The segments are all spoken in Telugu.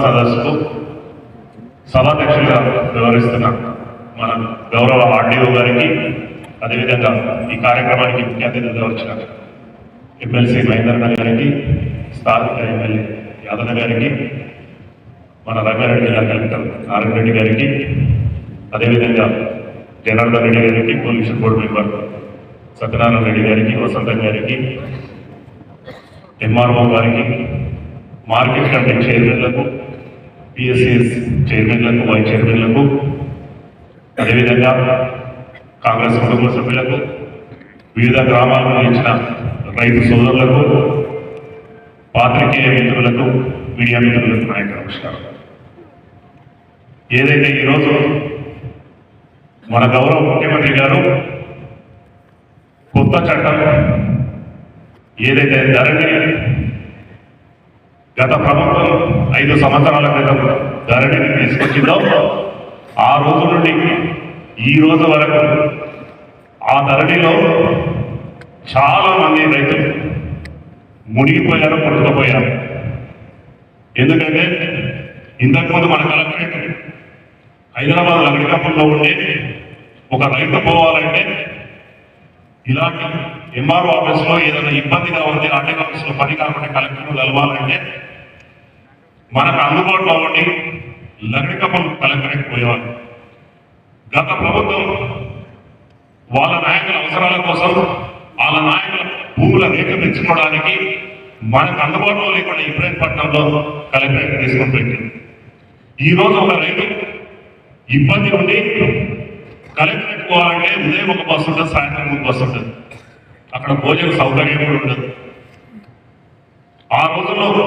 సదస్సుకు సభాధ్యక్షులుగా వ్యవహరిస్తున్న మన గౌరవ ఆర్డీఓ గారికి అదేవిధంగా ఈ కార్యక్రమానికి ముఖ్య అతిథిగా వచ్చిన ఎమ్మెల్సీ మహేంద్రన్న గారికి స్థానిక ఎమ్మెల్యే యాదన్న గారికి మన రంగారెడ్డి జిల్లా కలెక్టర్ నారాయణ రెడ్డి గారికి అదేవిధంగా జనార్దన్ రెడ్డి గారికి pollution board member Satyanarayana Reddy గారికి వసంతం గారికి ఎంఆర్ఓ గారికి మార్కెట్ కమిటీ చైర్మన్లకు పిఎస్సిఎస్ చైర్మన్లకు వైస్ చైర్మన్లకు అదేవిధంగా కాంగ్రెస్ కుటుంబ సభ్యులకు వివిధ గ్రామాలకు ఇచ్చిన రైతు సోదరులకు పాత్రికేయ మిత్రులకు మీడియా మిత్రులకు నా యొక్క నమస్కారం. ఏదైతే ఈరోజు మన గౌరవ ముఖ్యమంత్రి గారు కొత్త చట్టం ఏదైతే ధరణి గత ప్రభుత్వం ఐదు సంవత్సరాల క్రితం ధరణిని తీసుకొచ్చిందో ఆ రోజు నుండి ఈ రోజు వరకు ఆ ధరణిలో చాలామంది రైతులు మునిగిపోయారు కొట్టుకుపోయారు. ఎందుకంటే ఇంతకుముందు మన కలెక్టరేట్ హైదరాబాద్ లగడికప్పుల్లో ఉండే ఒక రైతు పోవాలంటే ఇలాంటి ఎంఆర్ఓ ఆఫీస్లో ఏదైనా ఇబ్బందిగా ఉంది ఆర్టీ ఆఫీస్లో పని కాకుండా కలెక్టర్ కలవాలంటే మనకు అందుబాటులో ఉండి లగ్నకపం కలెక్టరేట్ పోయేవారు గత ప్రభుత్వం వాళ్ళ నాయకుల అవసరాల కోసం వాళ్ళ నాయకుల భూముల రేట్లు పెంచుకోవడానికి మనకు అందుబాటులో లేకుండా ఇబ్రాహీంపట్నంలో కలెక్టరేట్ తీసుకొని పెట్టింది. ఈరోజు ఒక రైతు ఇబ్బంది ఉండి కలెక్టరేట్ పోవాలంటే ఉదయం ఒక బస్సు ఉంటుంది సాయంత్రం ఒక బస్సు ఉంటుంది. అక్కడ భోజన సౌకర్యం కూడా ఉండదు. ఆ రోజుల్లో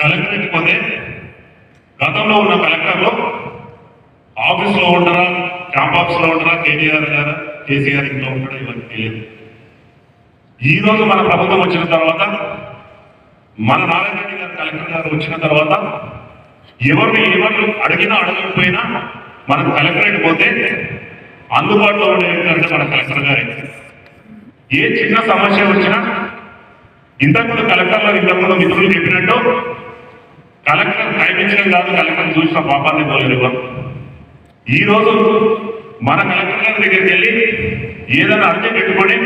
కలెక్టరేట్ పోతే గతంలో ఉన్న కలెక్టర్లు ఆఫీస్లో ఉండరా క్యాంప్ ఆఫీస్లో ఉండరా కేటీఆర్ గారు కేసీఆర్ ఇంట్లో ఉంటారా ఇవన్నీ తెలియదు. ఈ రోజు మన ప్రభుత్వం వచ్చిన తర్వాత మన నారాయణ రెడ్డి గారు కలెక్టర్ గారు వచ్చిన తర్వాత ఎవరిని ఎవరు అడిగినా అడగకపోయినా మనం కలెక్టరేట్ పోతే అందుబాటులో ఉండే ఏంటంటే మన కలెక్టర్ గారే. ఏ చిన్న సమస్య వచ్చినా ఇంతకుముందు కలెక్టర్లో ఇంతకుముందు మిత్రులు చెప్పినట్టు కలెక్టర్ టైం కాదు కలెక్టర్ చూసిన పాపాన్ని పోలేదు ఈ రోజు మన కలెక్టర్ గారి దగ్గరికి వెళ్ళి ఏదైనా అర్థం పెట్టుకొని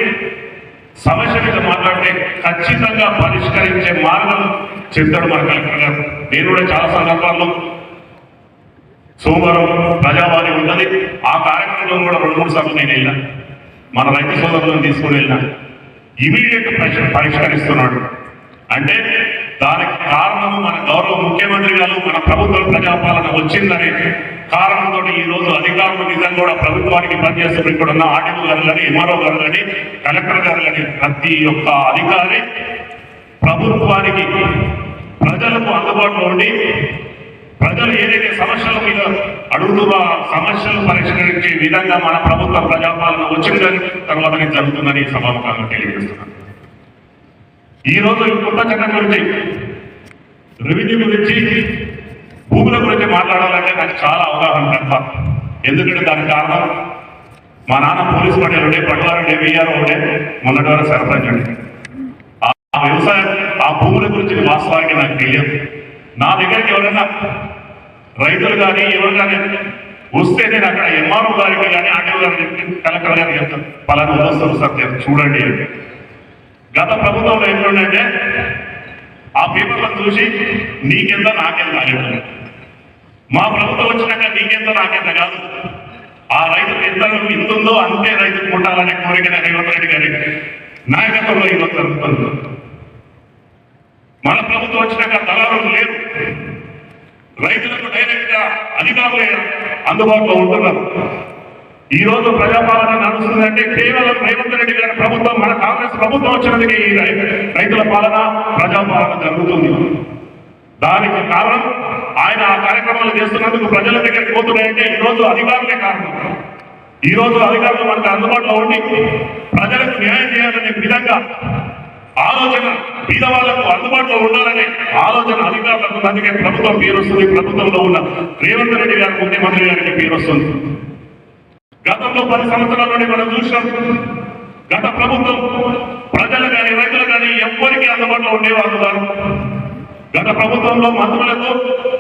సమస్య మీద మాట్లాడితే ఖచ్చితంగా పరిష్కరించే మార్గం చెప్తాడు మన కలెక్టర్ గారు. నేను కూడా చాలా సందర్భాల్లో సోమవారం ప్రజావాణి ఉన్నది. ఆ కార్యక్రమంలో కూడా రెండు మూడు సార్లు నేను వెళ్ళా మన రైతు సోదరులను తీసుకుని వెళ్ళినా. ఇమీడియట్ పరిష్కరిస్తున్నాడు. అంటే దానికి కారణము మన గౌరవ ముఖ్యమంత్రి గారు మన ప్రభుత్వ ప్రజాపాలన వచ్చిందనే కారణంతో ఈ రోజు అధికారులు నిజంగా కూడా ప్రభుత్వానికి పనిచేస్తున్న ఇక్కడ ఉన్న ఆర్టీఓ గారు కానీ ఎంఆర్ఓ గారు కానీ కలెక్టర్ గారు కానీ ప్రతి ఒక్క అధికారి ప్రభుత్వానికి ప్రజలకు అందుబాటులో ఉండి ప్రజలు ఏదైతే సమస్యల మీద అడుగుతున్న సమస్యలు పరిష్కరించే విధంగా మన ప్రభుత్వ ప్రజాపాలన వచ్చిందని తర్వాతనే జరుగుతుందని ఈ సభాముఖంగా తెలియజేస్తున్నాను. ఈ రోజు కొత్త చట్టం గురించి రెవెన్యూ గురించి భూముల గురించి మాట్లాడాలంటే నాకు చాలా అవగాహన తక్కువ ఎందుకంటే దానికి కారణం మా నాన్న పోలీస్ పడేలు ఉండే పట్టువారు ఉండే ఉండే మొన్నటి వరకు సర్పంచ్ ఆ వ్యవసాయం ఆ భూముల గురించి వాస్తవానికి నాకు తెలియదు. నా దగ్గరికి ఎవరైనా రైతులు కానీ ఎవరు కానీ వస్తే నేను అక్కడ ఎంఆర్ఓ గారికి కానీ ఆర్టీఓ గారికి కలెక్టర్ గారికి చెప్తాను. పలానా వస్తారు సార్ చూడండి అని. గత ప్రభుత్వంలో ఏంటంటే ఆ పేపర్లను చూసి నీకెంత నాకెంత అనేది మా ప్రభుత్వం వచ్చినాక నీకెంత నాకెంత కాదు. ఆ రైతుకు ఎంత ఎంత ఉందో అంతే రైతుకు ఉండాలనే కోరిక రేవంత్ రెడ్డి గారి నాయకత్వంలో ఈరోజు జరుగుతుంది. మన ప్రభుత్వం వచ్చినాక దళారులు లేరు. రైతులకు డైరెక్ట్గా అధికారులు అందుబాటులో ఉంటున్నారు. ఈ రోజు ప్రజాపాలన నడుస్తుందంటే కేవలం రేవంత్ రెడ్డి గారి ప్రభుత్వం మన కాంగ్రెస్ ప్రభుత్వం వచ్చినందుకే ఈ రైతుల పాలన ప్రజాపాలన జరుగుతుంది. దానికి కారణం ఆయన ఆ కార్యక్రమాలు చేస్తున్నందుకు ప్రజల దగ్గరికి పోతున్నాయంటే ఈ రోజు అధికారులే కారణం. ఈ రోజు అధికారులు మనకు అందుబాటులో ఉండి ప్రజలకు న్యాయం చేయాలనే విధంగా ఆలోచన బీదవాళ్ళకు అందుబాటులో ఉండాలనే ఆలోచన అధికారులకు అందుకే ప్రభుత్వం పేరు వస్తుంది. ప్రభుత్వంలో ఉన్న రేవంత్ రెడ్డి గారు ముఖ్యమంత్రి గారికి పేరు వస్తుంది. గతంలో పది సంవత్సరాల నుండి మనం చూసాం గత ప్రభుత్వం ప్రజలు కానీ రైతులు కానీ ఎవ్వరికి అందుబాటులో ఉండేవాళ్ళు కాదు. గత ప్రభుత్వంలో మంత్రులకు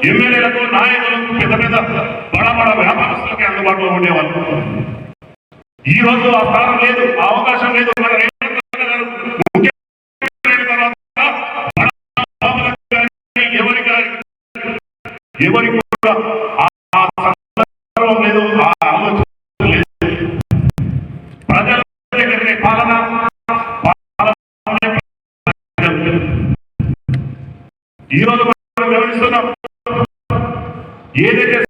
ఎమ్మెల్యేలకు నాయకులకు పెద్ద పెద్ద బడ బడ వ్యాపారస్తులకి అందుబాటులో ఉండేవాళ్ళు ఈ రోజు ఆ స్థానం లేదు ఆ అవకాశం లేదు. మన ఎవరికి కూడా ఈ రోజు మనం గమనిస్తున్నాం ఏదైతే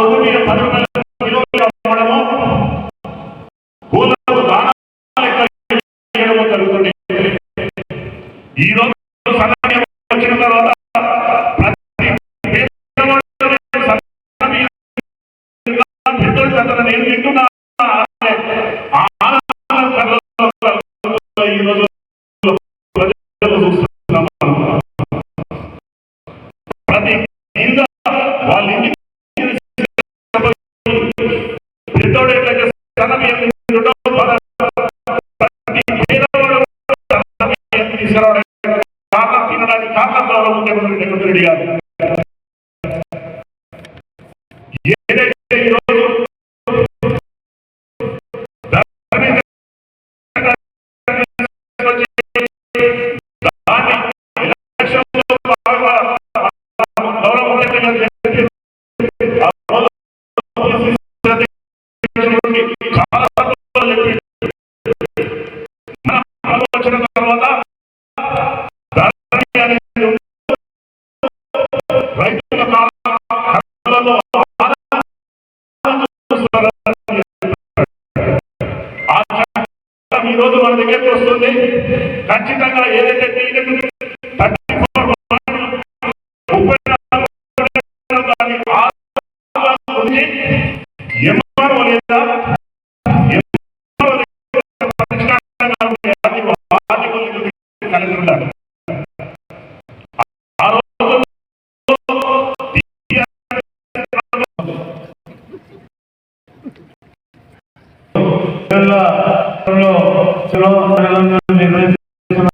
ఆ దొడ్డు పది కిలోలు అమ్మడము కూలకు దానాలు జరుగుతుంది தலைமையில் నిర్వహిస్తున్న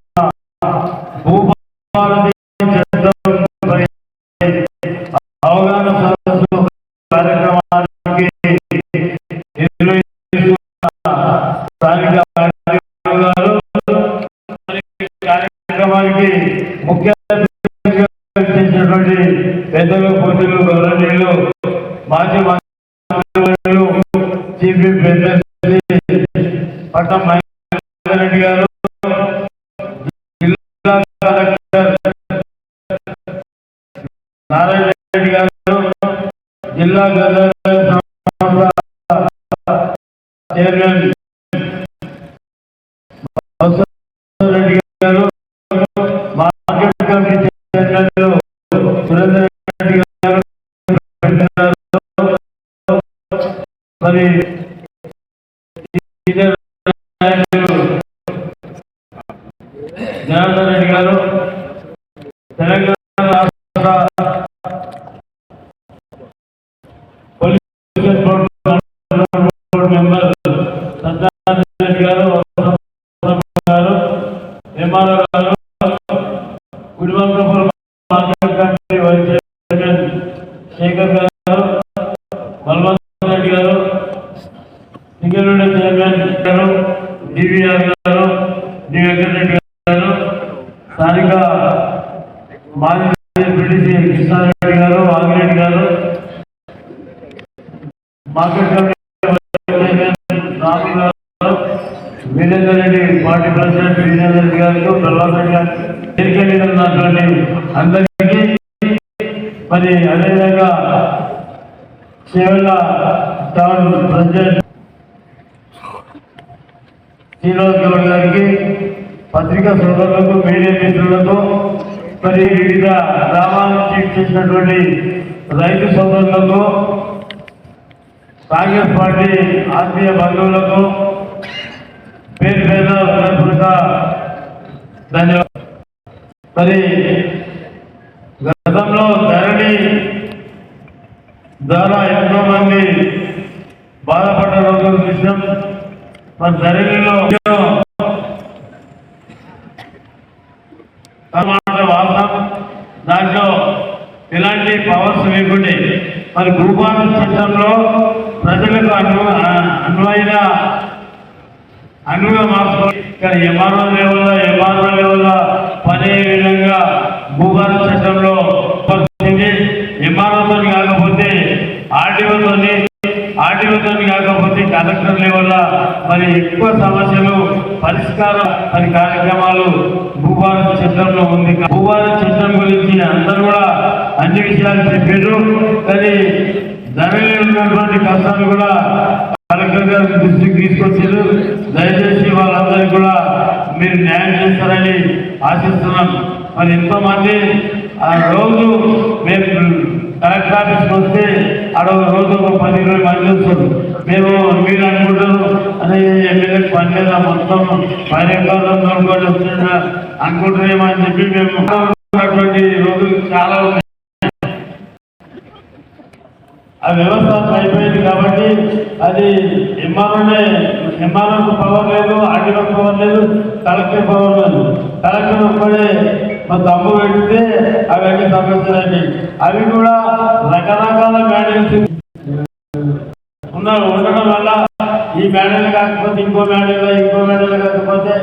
అవగాహన సదస్సు కార్యక్రమానికి నిర్వహిస్తున్న స్థానిక గారు కార్యక్రమానికి ముఖ్య పెద్దలు పూజలు గౌరవనీయులు మాజీ మంత్రులు చీఫ్ బిజినెస్ పట్టం మహేందర్ రెడ్డి గారు జిల్లా కలెక్టర్ నారాయణ రెడ్డి గారు జిల్లా governor chairman Reddy garu market committee chairman Surender Reddy garu మరి సీనియర్ నాయకులు జనార్దన్ రెడ్డి గారు. తెలంగాణ రాష్ట్ర police board member Satyanarayana Reddy garu garu MRO garu Gudivankapuram market committee vice chairman Shekar garu Balwant Reddy garu Singareni chairman garu DVR garu D Venkatareddy garu స్థానిక మాజీ PDC Krishnareddy garu Vagireddy garu market Virender Reddy party president Virender Reddy గారికి ప్రహ్లాద్ రెడ్డి గారు ఎన్నికలు ఉన్నటువంటి అందరికీ మరి అదేవిధంగా టౌన్ ప్రెసిడెంట్ శ్రీనివాస్ గౌడ్ గారికి పత్రికా సోదరులకు మీడియా మిత్రులకు మరి వివిధ గ్రామాల నుంచి చేసినటువంటి రైతు సోదరులకు కాంగ్రెస్ పార్టీ ఆత్మీయ బంధువులకు పేరు పేద హృదయపూర్వక ధన్యవాదాలు. మరి గతంలో ధరణి ద్వారా ఎంతో మంది బాధపడ్డ రోజులు విషయం మరి ధరణిలో మాట దాంట్లో ఇలాంటి పవర్స్ లేకుండే. మరి భూపాల చట్టంలో ప్రజలకు అను అన్వయిన అనువుగా మార్చుకోవాలి ఇక్కడ ఎంఆర్ఓ లెవెల్లో ఎంఆర్ఓ లెవెల్లో పని విధంగా భూభారత చట్టంలో వచ్చింది ఎంఆర్ఓతో కాకపోతే ఆర్టీఓతో ఆర్టీఓతో కాకపోతే కలెక్టర్ లెవెల్లో మరి ఎక్కువ సమస్యలు పరిష్కారం మరి కార్యక్రమాలు భూభారత చట్టంలో ఉంది. భూభారత చట్టం గురించి అందరూ కూడా అన్ని విషయాలు చెప్పారు కానీ ధరలో ఉన్నటువంటి కష్టాలు కూడా కలెక్టర్ గారి దృష్టికి తీసుకొచ్చారు. దయచేసి వాళ్ళందరికీ కూడా మీరు న్యాయం చేస్తారని ఆశిస్తున్నాం. మరి ఎంతో మంది ఆ రోజు మేము కలెక్టర్ ఆఫీస్కి వస్తే ఆడ రోజు ఒక పది ఇరవై మంది వస్తారు మేము మీరు అనుకుంటారు. అదే ఎమ్మెల్యే పని మీద మొత్తం కార్యక్రమంలో కూడా వస్తున్నా చెప్పి మేము ఉన్నటువంటి రోజులు చాలా ఉన్నాయి. ఆ వ్యవస్థ అయిపోయింది కాబట్టి అది ఎంఆర్ఓనే ఎంఆర్ఓకు పవర్ లేదు ఆర్డీఓ పవర్ లేదు కలెక్టర్ పవర్ లేదు. తలకి ఒక్కడే మా తమ్ము పెడితే అవన్నీ సమస్యలు అవి కూడా రకరకాల మేడల్స్ ఉన్నారు ఉండడం వల్ల ఈ మేడలు కాకపోతే ఇంకో మేడలో ఇంకో మేడలు కాకపోతే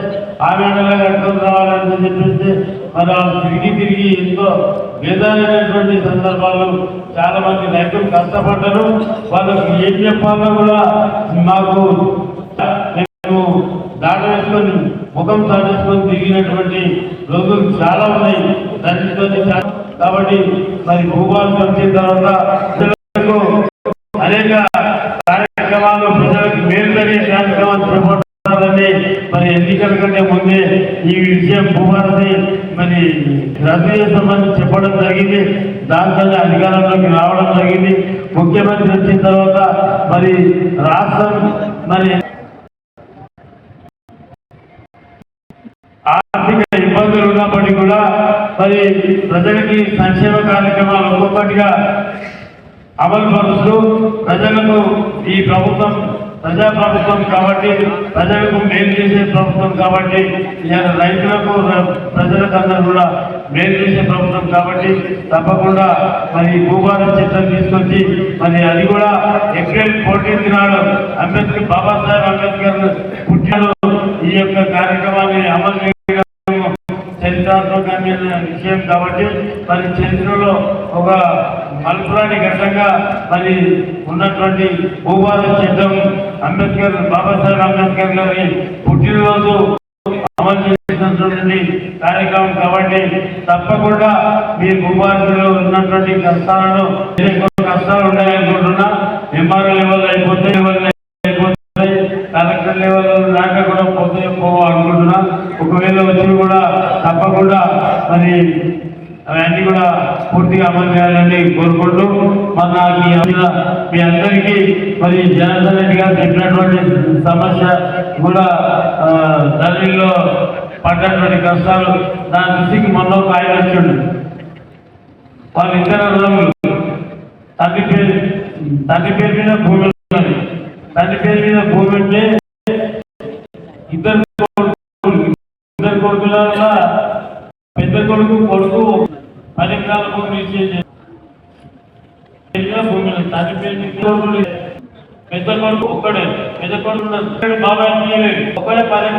ఆ మేడలో కట్టుకొని రావాలని చెప్పేసి మరి తిరిగి తిరిగి ఎంతో వేదనైనటువంటి సందర్భాలు చాలా మంది రైతులు కష్టపడ్డారు. వాళ్ళకి ఏం చెప్పాలో కూడా మాకు మేము దాట వేసుకొని ముఖం సాధించుకొని తిరిగినటువంటి రోజులు చాలా ఉన్నాయి. దానితో కాబట్టి మరి భూభాగం వచ్చిన తర్వాత అనేక కార్యక్రమాలు ప్రజలకు మేలు జరిగే కార్యక్రమాలు చేపట్టాలని మరి ఎన్నికల కంటే ముందే ఈ విషయం భూభారతి మరి రద్దు చేస్తామని చెప్పడం జరిగింది. దాంతో అధికారంలోకి రావడం జరిగింది. ముఖ్యమంత్రి వచ్చిన తర్వాత మరి రాష్ట్రం మరి ఆర్థిక ఇబ్బందులు ఉన్నప్పటికీ కూడా మరి ప్రజలకి సంక్షేమ కార్యక్రమాలు ఒక్కొక్కటిగా అమలు పరుస్తూ ప్రజలకు ఈ ప్రభుత్వం ప్రజా ప్రభుత్వం కాబట్టి ప్రజలకు మేలు చేసే ప్రభుత్వం కాబట్టి ఇవాళ రైతులకు ప్రజలకు అందరూ కూడా మేలు చేసే ప్రభుత్వం కాబట్టి తప్పకుండా మరి భూభారత చట్టం తీసుకొచ్చి మరి అది కూడా ఏప్రిల్ ఫోర్టీన్త్ నాడు అంబేద్కర్ బాబాసాహెబ్ అంబేద్కర్ పుట్టిన ఈ యొక్క కార్యక్రమాన్ని అమలు చేయడం చరిత్రాత్మకమైన విషయం కాబట్టి మరి చరిత్రలో ఒక మలుపురాని ఘట్టంగా మరి ఉన్నటువంటి భూభారత చట్టం అంబేద్కర్ బాబాసాహెబ్ అంబేద్కర్ గారి పుట్టినరోజు అమలు చేసినటువంటి కార్యక్రమం కాబట్టి తప్పకుండా మీ కుమార్తెలో ఉన్నటువంటి కష్టాలను కష్టాలు ఉన్నాయనుకుంటున్నా ఎంఆర్ఓ లెవెల్ అయిపోతే లెవెల్ అయిపోతాయి కలెక్టర్ లెవెల్ దాకా కూడా పోతే పోవాలనుకుంటున్నా ఒకవేళ వచ్చి కూడా తప్పకుండా మరి అవన్నీ కూడా పూర్తిగా అమలు చేయాలని కోరుకుంటూ మరి నాకు మీ అందరికీ మరి జనార్దన్ రెడ్డి గారు చెప్పినటువంటి సమస్య కూడా తల్లిలో పడ్డటువంటి కష్టాలు దాని దృష్టికి మొన్న ఒక ఆయన వచ్చిండు. వాళ్ళు ఇద్దరు అన్నదమ్ములు తండ్రి పేరు తండ్రి పేరు మీద భూమి ఉన్నది. తండ్రి పేరు మీద భూమి ఉంటే ఇద్దరు ఇద్దరు కొడుకుల వల్ల పెద్ద కొడుకు కొడుకు పది ఎకరాల భూమి పెద్ద కొడుకు ఒక్కడే పెద్ద కొడుకు బాబాయ్ తీయలేదు ఒక్కడే పది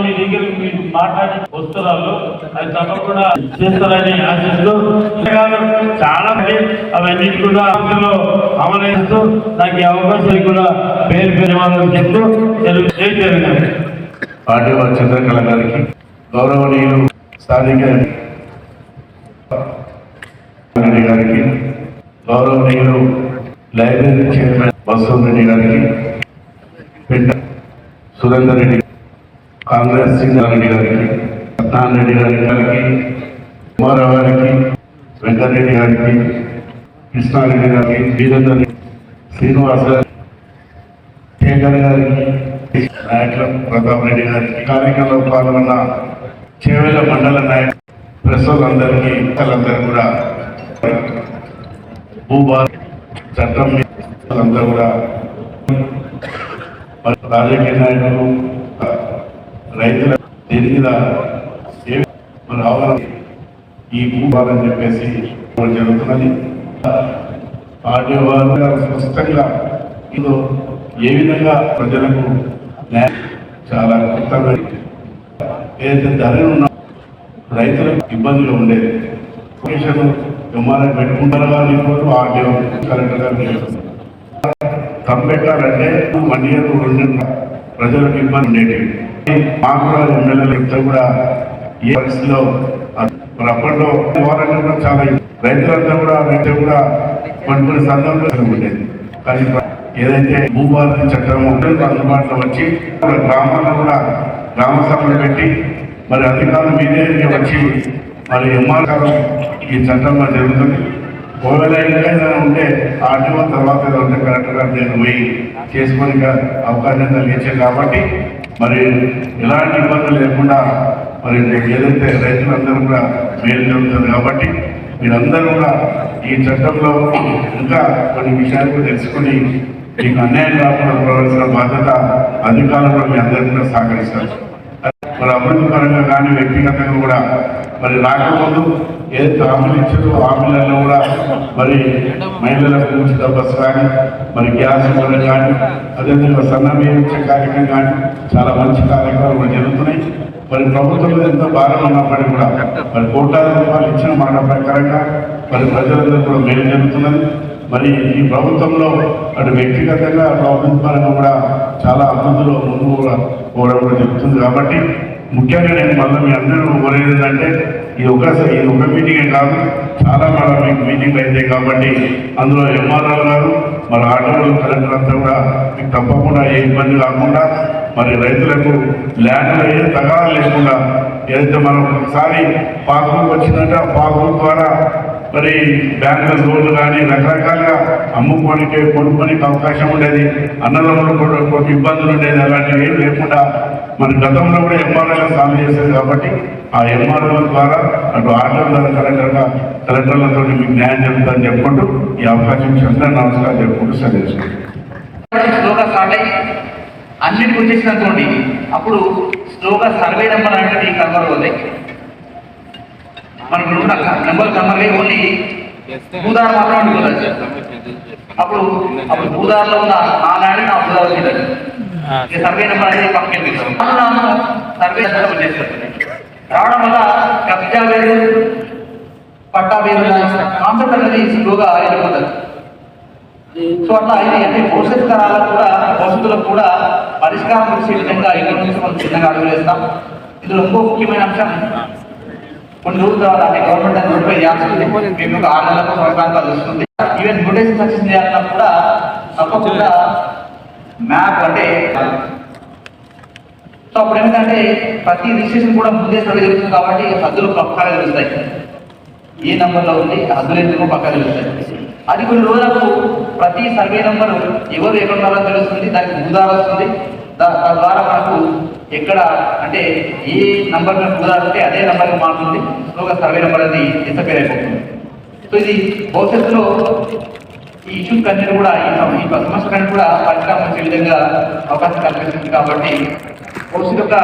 మీ దగ్గర మీరు వస్తున్నారు అది తప్పకుండా చేస్తారని ఆశిస్తూ చాలా మంది అవన్నీ కూడా అందులో అమలు నాకు ఈ అవకాశం కూడా పేరు పేరు వాళ్ళని చెప్తూ తెలుగు చేయగలిగాను పార్టీ వారి చంద్రకళ గారికి గౌరవనీయులు స్థానిక గారికి గౌరవనీయులు లైబ్రరీ చైర్మన్ బసవరెడ్డి గారికి పెద్ద సురేందర్ రెడ్డి కాంగ్రెస్ సింగారెడ్డి గారికి సత్యనారాయణ రెడ్డి గారి గారికి కుమారావు గారికి వెంకటరెడ్డి గారికి కృష్ణారెడ్డి గారికి వీరేందర్ రెడ్డి, శ్రీనివాస్ గారికి శేఖర్ గారికి నాయకులు ప్రతాప్ రెడ్డి గారికి కార్యక్రమంలో పాల్గొన్న చేవేల మండల నాయకులు ప్రజలందరికీ అందరూ కూడా భూభా చట్టం మీద అందరూ కూడా రాజకీయ నాయకులు రైతుల దీని మీద ఏ అవగాహన ఈ భూభాలని చెప్పేసి జరుగుతున్నది. పార్టీ వారు స్పష్టంగా ఇందులో ఏ విధంగా ప్రజలకు చాలా కొత్తగా ఏదైతే ధరలు రైతులకు ఇబ్బందులు ఉండేది కమిషన్ ఎంఆర్ఐ పెట్టుకుంటారు కానీ ఇప్పుడు ఆర్డీఓ కలెక్టర్ గారు చేస్తున్నారు. పెట్టాలంటే వన్ ఇయర్ రెండు ప్రజలకు ఇబ్బంది ఉండేటివి మాకు కూడా ఎమ్మెల్యేలు కూడా ఏ పరిస్థితిలో మరి అప్పట్లో వారంలో కూడా చాలా రైతులంతా కూడా రైతు కూడా కొన్ని కొన్ని సందర్భాలు ఉండేది. కానీ ఏదైతే భూభారతి చట్టం అందుబాటులో వచ్చి గ్రామాల్లో కూడా గ్రామ సభలు పెట్టి మరి అధికారులు మీదే వచ్చి మరి ఎంఆర్ ఈ ఈ చట్టంలో జరుగుతుంది. ఒకవేళ ఇంకా ఏదైనా ఉంటే ఆర్టీఓ తర్వాత ఏదో కరెక్ట్గా నేను పోయి చేసుకొని అవకాశం కలిగించాను కాబట్టి మరి ఎలాంటి ఇబ్బందులు లేకుండా మరి ఏదైతే రైతులందరూ కూడా మేలు జరుగుతుంది కాబట్టి మీరందరూ కూడా ఈ చట్టంలో ఇంకా కొన్ని విషయాలు కూడా తెలుసుకొని మీకు అన్యాయం కాకుండా ప్రవర్తించిన బాధ్యత అధికారులు మీ అందరి కూడా సహకరిస్తారు. మరి అభివృద్ధి పరంగా కానీ వ్యక్తిగతంగా కూడా మరి రాకముందు ఏదైతే హామీలు ఇచ్చారో హామీలలో కూడా మరి మహిళలకు ఉచిత బస్సు కానీ మరి గ్యాస్ ఇవ్వడం కానీ అదేవిధంగా సన్నబియ్యం కార్యక్రమం కానీ చాలా మంచి కార్యక్రమాలు జరుగుతున్నాయి. మరి ప్రభుత్వం ఎంతో భారం ఉన్నప్పటికీ కూడా మరి కోట్లాది రూపాయలు ఇచ్చిన మాట ప్రకారంగా మరి ప్రజలందరూ కూడా మేలు జరుగుతున్నది. మరి ఈ ప్రభుత్వంలో అటు వ్యక్తిగతంగా అటు పరంగా కూడా చాలా అభివృద్ధిలో ముందు కూడా పోవడం కూడా కాబట్టి ముఖ్యంగా నేను మళ్ళీ మీ అందరూ కోరేది ఏంటంటే ఇది ఒకసారి ఇది ఒక మీటింగే కాదు చాలా మళ్ళీ మీకు మీటింగ్ అయితే కాబట్టి అందులో ఎంఆర్ఆర్ గారు మరి ఆటోలు కలెక్టర్ అంతా కూడా మీకు తప్పకుండా ఏ ఇబ్బంది కాకుండా మరి రైతులకు ల్యాండ్లో ఏ తగాదాలు లేకుండా ఏదైతే మనం ఒకసారి పాస్బుక్ వచ్చిందంటే ఆ పాస్బుక్ ద్వారా మరి బ్యాంకుల లోన్లు కానీ రకరకాలుగా అమ్ముకోనికి కొనుక్కోనికి అవకాశం ఉండేది. అన్నదమ్ములు కూడా కొన్ని ఇబ్బందులు ఉండేది. అలాంటివి ఏం లేకుండా మన గతంలో కూడా ఎంఆర్ఐలో సాల్వ్ చేసేది కాబట్టి ఆ ఎంఆర్ఐల ద్వారా అటు ఆర్డర్ ద్వారా కలెక్టర్గా కలెక్టర్లతో మీకు న్యాయం జరుగుతుందని చెప్పుకుంటూ ఈ అవకాశం చెప్తాను నమస్కారం చెప్పుకుంటూ సరే స్లోగా స్టార్ట్ అనుకోండి అప్పుడు స్లోగా సర్వే నెంబర్ అనేది కన్వర్ మనకు ఉన్న నెంబర్ అయ్యి ఓన్లీ భూదారు మాత్రం ఉంటుంది అప్పుడు అప్పుడు భూదారులో ఉన్న ఆ ల్యాండ్ నా భూదారు సర్వే నెంబర్ అనేది పక్కన పెట్టారు సర్వే నెంబర్ వచ్చేస్తుంది రావడం వల్ల కబ్జా వేరు పట్టా వేరు కాన్సెప్ట్ అనేది స్లోగా వెళ్ళిపోతుంది సో అట్లా ఇది అంటే భవిష్యత్ తరాలకు కూడా భవిష్యత్తులకు కూడా పరిష్కారం వచ్చే విధంగా ఇక్కడ నుంచి మనం చిన్నగా అడుగులు వేస్తాం. ఇందులో ఇంకో ముఖ్యమైన అంశం కొన్ని రోజుల తర్వాత గవర్నమెంట్ అని నోటిఫై చేయాల్సింది మేము ఒక ఆరు నెలలకు సంవత్సరాలు వస్తుంది. ఈవెన్ నోటీస్ సక్సెస్ చేయాలన్నా కూడా తప్పకుండా మ్యాప్ అంటే సో అప్పుడు ఏంటంటే ప్రతి రిజిస్ట్రేషన్ కూడా ముందే సర్వే జరుగుతుంది కాబట్టి హద్దులు పక్కాగా తెలుస్తాయి. ఏ నంబర్లో ఉంది హద్దులు ఎందుకు పక్కా తెలుస్తాయి. అది కొన్ని రోజులకు ప్రతి సర్వే నెంబరు ఎవరు ఎక్కడ ఉన్నారో తెలుస్తుంది దానికి ఉదాహరణ వస్తుంది. దా- తద్వారా మనకు ఎక్కడ అంటే ఏ నంబర్ ఉదాహరణ అదే నంబర్కి మారుతుంది. ఒక సర్వే నెంబర్ అది డిసపేర్ అయిపోతుంది. సో ఇది భవిష్యత్తులో ఈ ఇష్యూస్ కంటే కూడా ఈ ఈ సమస్య కంటే కూడా పరిశ్రమ వచ్చే విధంగా అవకాశం కల్పిస్తుంది కాబట్టి భవిష్యత్తు యొక్క